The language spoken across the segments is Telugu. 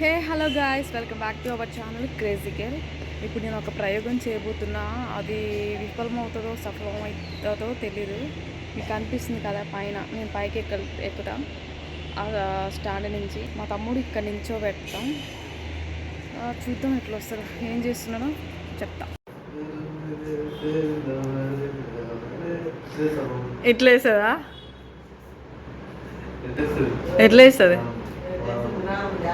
Hey hello guys welcome back to our channel crazy girl. ఇప్పుడు నేను ఒక ప్రయోగం చేయబోతున్నా. అది విఫలమవుతుందో సఫలమవుతుందో తెలీదు. మీకు అనిపిస్తుంది కదా పైన నేను పైకి ఎక్క ఎక్కుతా. ఆ స్టాండ్ నుంచి. మా తమ్ముడు ఇక్కడ నుంచో పెడతాం చూద్దాం ఎట్లా వస్తారు ఏం చేస్తున్నానో చెప్తా. ఎట్లా వేస్తుందా ఎట్లా వేస్తుంది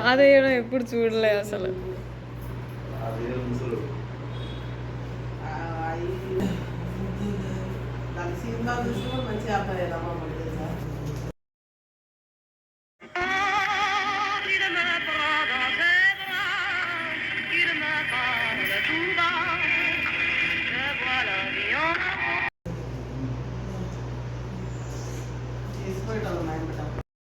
తాదేయడం ఎప్పుడు చూడలే అసలు. సినిమా మంచి అబ్బాయి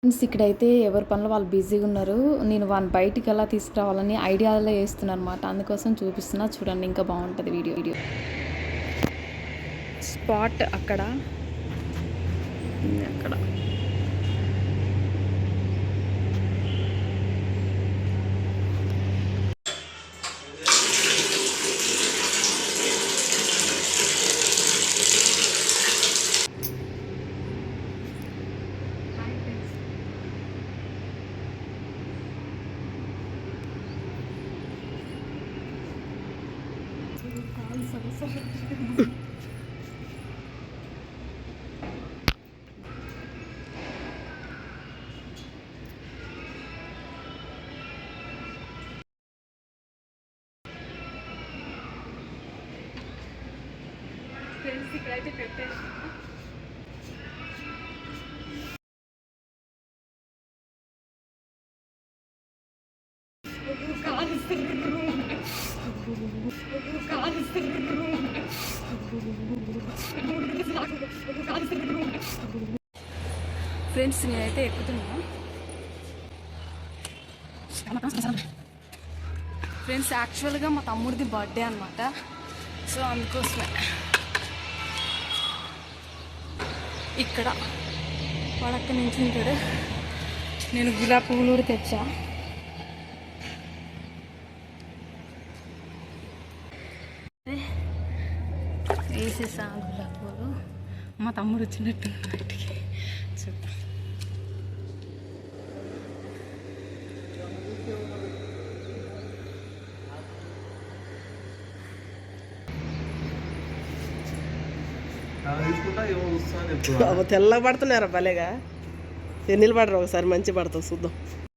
ఫ్రెండ్స్ ఇక్కడైతే ఎవరి పనులు వాళ్ళు బిజీగా ఉన్నారు. నేను వాళ్ళని బయటికి ఎలా తీసుకురావాలని ఐడియాలో వేస్తున్నాను అనమాట అందుకోసం చూపిస్తున్నా. చూడండి ఇంకా బాగుంటుంది వీడియో. వీడియో. స్పాట్ అక్కడ. అక్కడ. ఫ్రెండ్స్ ఇక్కడైతే పెట్టేసి ఫ్రెండ్స్ నేనైతే ఎక్కుతున్నాను ఫ్రెండ్స్ యాక్చువల్గా మా తమ్ముడిది బర్త్డే అనమాట సో అందుకోసమే. ఇక్కడ వాడక్క నుంచి ఉంటాడు నేను గులాబీ పువ్వులు కూడా తెచ్చా. వేసేసా గులాబీ పువ్వులు. మా తమ్ముడు వచ్చినట్టు బయటికి. తెల్లగా పడుతున్నారా భలేగా. ఎన్నిలు పడరు ఒకసారి మంచి పడతావు చూద్దాం.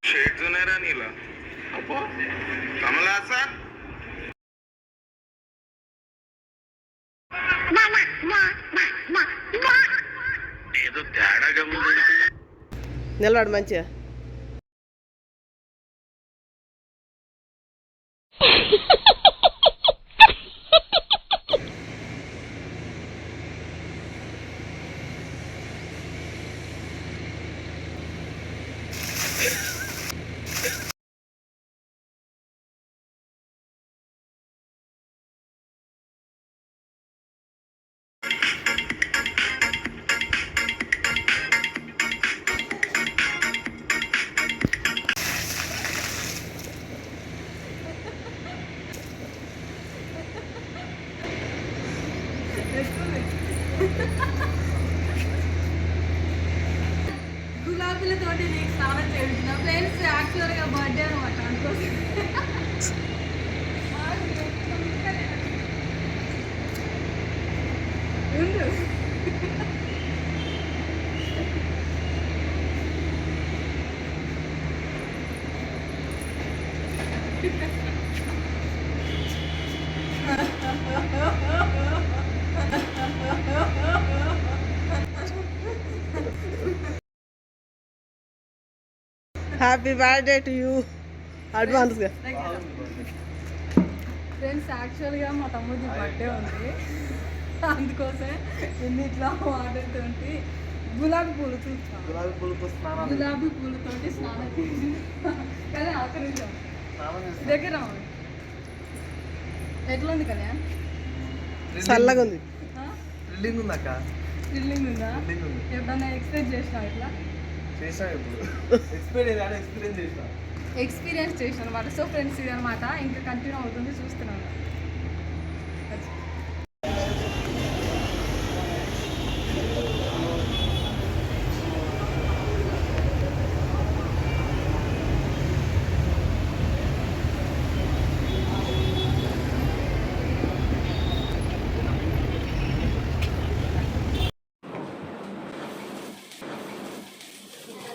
షేడ్స్ ఉన్నారా హ్యాపీ బర్త్డే టు యూ అడ్వాన్స్గా ఫ్రెండ్స్ యాక్చువల్గా మా తమ్ముడి బర్త్డే ఉంది. అందుకోసం ఎన్నిట్లో ఆడుతుంటే గులాబీ పూలు చూస్తాం గులాబీ పూలతో స్నానాలు గులాబీ పూలతోటి స్నానం చేసి కానీ ఆకరించాం స్నానం చేస్తాం. దగ్గర. ఎట్లా ఉంది కదా చల్లగా ఉంది. థ్రిల్లింగ్ ఉంది అక్క? థ్రిల్లింగ్ ఉంది? ఎప్పుడన్నా ఎక్స్ప్రెస్ చేసినా ఇట్లా? చేసాం ఇప్పుడు ఎక్స్పీరియన్స్ ఎక్స్పీరియన్స్ చేసిన. ఎక్స్పీరియన్స్ చేసిన అనమాట సో ఫ్రెండ్స్ ఇది అనమాట ఇంకా కంటిన్యూ అవుతుంది. చూస్తున్నాను.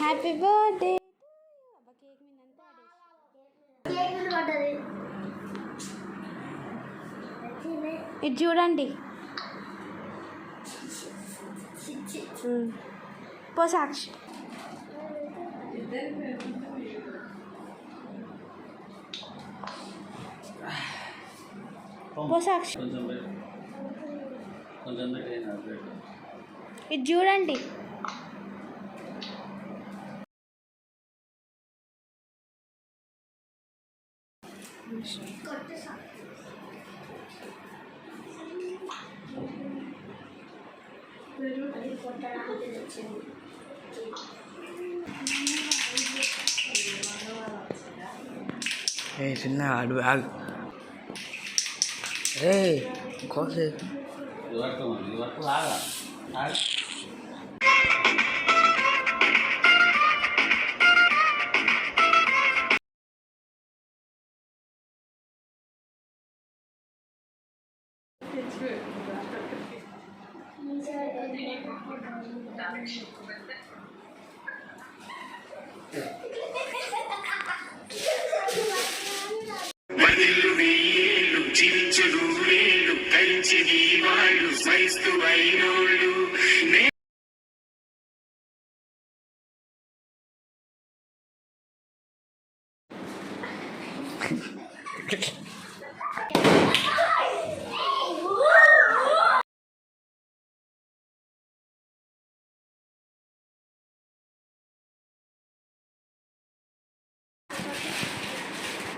Happy birthday. ఇది చూడండి. పో సాక్షి. పో సాక్షి. ఇది చూడండి. ఏ చిన్న అడు ఆగు ఏ కోసే వదిలు వెయ్యేళ్ళు జీవించడు వేళ్ళు కలిచి నీ వాళ్ళు సైస్తు అయినోళ్ళు. నే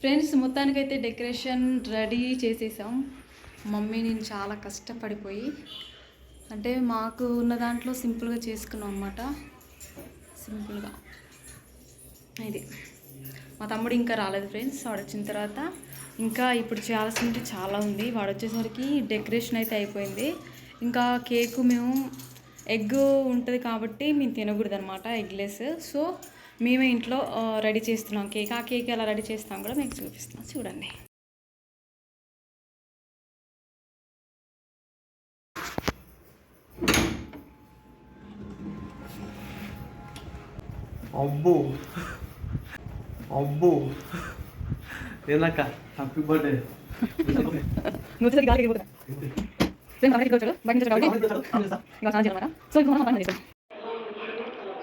ఫ్రెండ్స్ మొత్తానికైతే డెకరేషన్ రెడీ చేసేసాం. మమ్మీ నేను చాలా కష్టపడిపోయి అంటే మాకు ఉన్న దాంట్లో సింపుల్గా చేసుకున్నాం అనమాట సింపుల్గా. ఇది. మా తమ్ముడు ఇంకా రాలేదు ఫ్రెండ్స్ వాడు వచ్చిన తర్వాత. ఇంకా ఇప్పుడు చేయాల్సింది చాలా ఉంది. వాడు వచ్చేసరికి డెకరేషన్ అయితే అయిపోయింది. ఇంకా కేకు మేము ఎగ్ ఉంటుంది కాబట్టి మేము తినకూడదు అనమాట ఎగ్లెస్ సో మేమే ఇంట్లో రెడీ చేస్తున్నాం కేక్. ఆ కేక్ ఎలా రెడీ చేస్తాం కూడా మీకు చూపిస్తాం. చూడండి. అబ్బో. అబ్బో. ఏందక్క? హ్యాపీ బర్త్డే సో ఇప్పుడు మనం పని చేస్తాం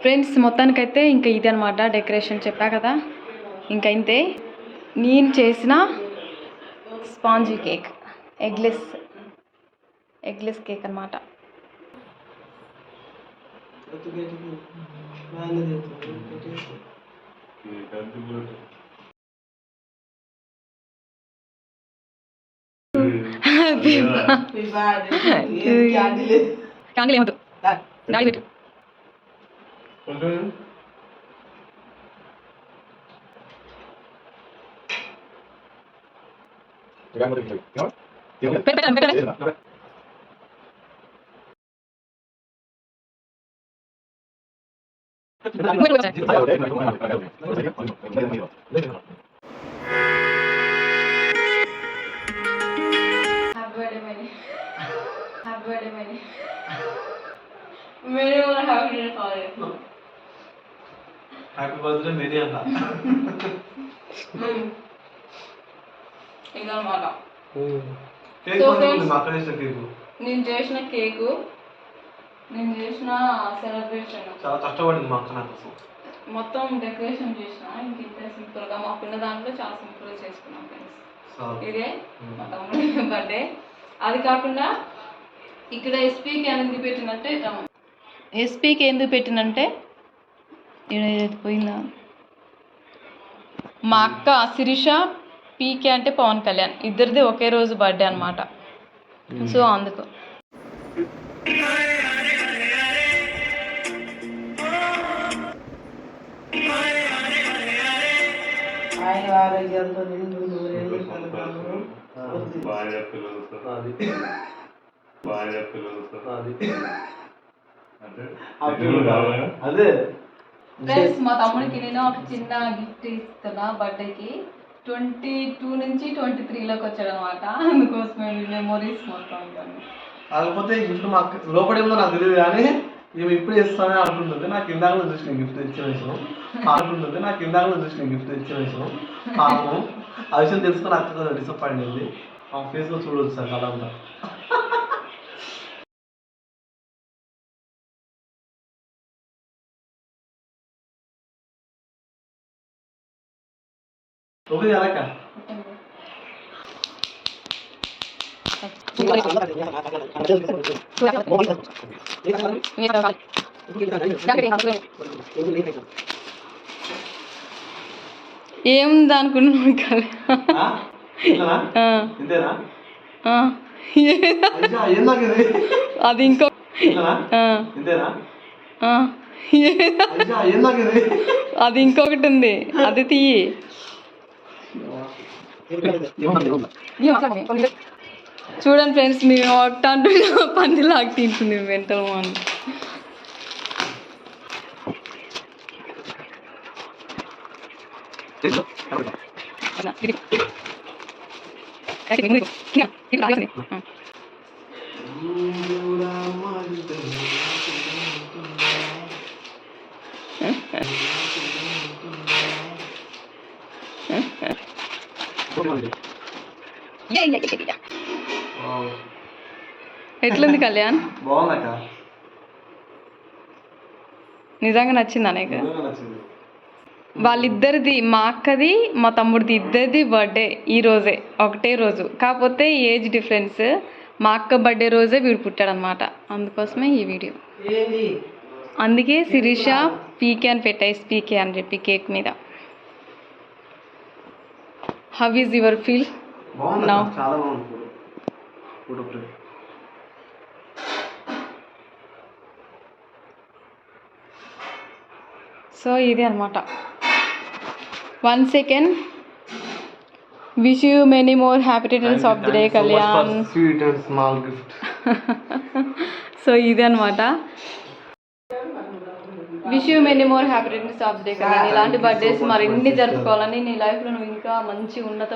ఫ్రెండ్స్ మొత్తానికైతే ఇంకా ఇది అనమాట డెకరేషన్ చెప్పా కదా. ఇంకా ఇంతే నేను చేసిన spongy cake eggless eggless cake అనమాట కాంగిల్ గాడి పెట్టు పెట్టు, పెట్టండి, పెట్టండి. Happy birthday Mani happy birthday Mani Mary కూడా హ్యాపీ బర్త్డే హ్యాపీ బర్త్డే అంట ఇదన్నమాట. కేక్ మా అక్క చేసిన కేక్ నేను చేసిన కేకు నేను చేసిన సెలబ్రేషన్ చాలా కష్టపడింది మా అక్క నా కోసం. మొత్తం డెకరేషన్ చేసిన ఇంక ఇంతే సింపుల్గా మా పిల్ల దాంట్లో చాలా సింపుల్గా చేసుకున్నాం ఫ్రెండ్స్ సో ఇదే మా తమ్ముడి బర్త్డే అది కాకుండా ఇక్కడ ఎస్పీకి ఎందుకు పెట్టినంటే ఎస్పీకి ఎందుకు పెట్టినంటే ఈడ ఏది పోయిందా? మా అక్క శిరీష పీకే అంటే పవన్ కళ్యాణ్. ఇద్దరిది ఒకే రోజు బర్త్డే అనమాట సో అందుకు. ఆయన ఆరోగ్యంతో నిండు నూరేళ్ళు కలగాలి. భార్య పిల్లలతో అది భార్య పిల్లలతో అది. ఫ్రెండ్స్ మా తమ్ముడికి నేను ఒక చిన్న గిఫ్ట్ ఇస్తున్నా బర్త్డేకి ట్వంటీ టూ నుంచి ట్వంటీ త్రీలోకి వచ్చాడు అనమాట అందుకోసమే మెమొరీస్ మొత్తం ఇవన్నీ. కాకపోతే ఈ గిఫ్ట్ మా అక్క లోపల ఏమో నాకు తెలియదు కానీ ఈమె ఇప్పుడు ఇస్తానే అంటుంటుంది నాకు ఇందాక నుంచి చూసిన గిఫ్ట్ ఇచ్చిన విషయం. అంటుంటుంది నాకు ఇందాక నుంచి చూసిన గిఫ్ట్ ఇచ్చిన విషయం. పాపం. ఆ విషయం తెలుసుకొని అక్క కొంచెం డిసప్పాయింట్ అయింది. ఆ ఫేస్లో చూడవచ్చు సార్ అలా ఉంటా ఓకే అలాక ఏముంది అనుకున్నాను అది ఇంకో అది ఇంకొకటి ఉంది. అది తీయి. చూడండి ఫ్రెండ్స్ మేము ఒకటి అంటున్నా పంది లాగా తింటుంది వెంటనే అని ఎట్లుంది కళ్యాణ్? బాగుందక్క. నిజంగా నచ్చిందా నీకు? నిజంగా నచ్చింది. వాళ్ళిద్దరిది మా అక్కది మా తమ్ముడిది ఇద్దరిది బర్త్డే ఈ రోజే ఒకటే రోజు. కాకపోతే ఏజ్ డిఫరెన్స్ మా అక్క బర్త్డే రోజే వీడు పుట్టాడనమాట. అందుకోసమే ఈ వీడియో. ఏంది? అందుకే శిరీష పీకే అని పెట్టాయి పీకే అని చెప్పి కేక్ మీద. హవ్ ఈజ్ యువర్ ఫీల్ బాగుంది. చాలా బాగుంది ఫోటో ఫోటో ఫ్రేమ్ సో ఇది అనమాట one second wish you many more happy returns of the day Kalyan sweet and small gift so ఇది అనమాట wish you many more happy returns of day Kalyan ఇలాంటి బర్త్డేస్ మరిన్ని జరుపుకోవాలని నీ లైఫ్లో నువ్వు ఇంకా మంచి ఉన్నత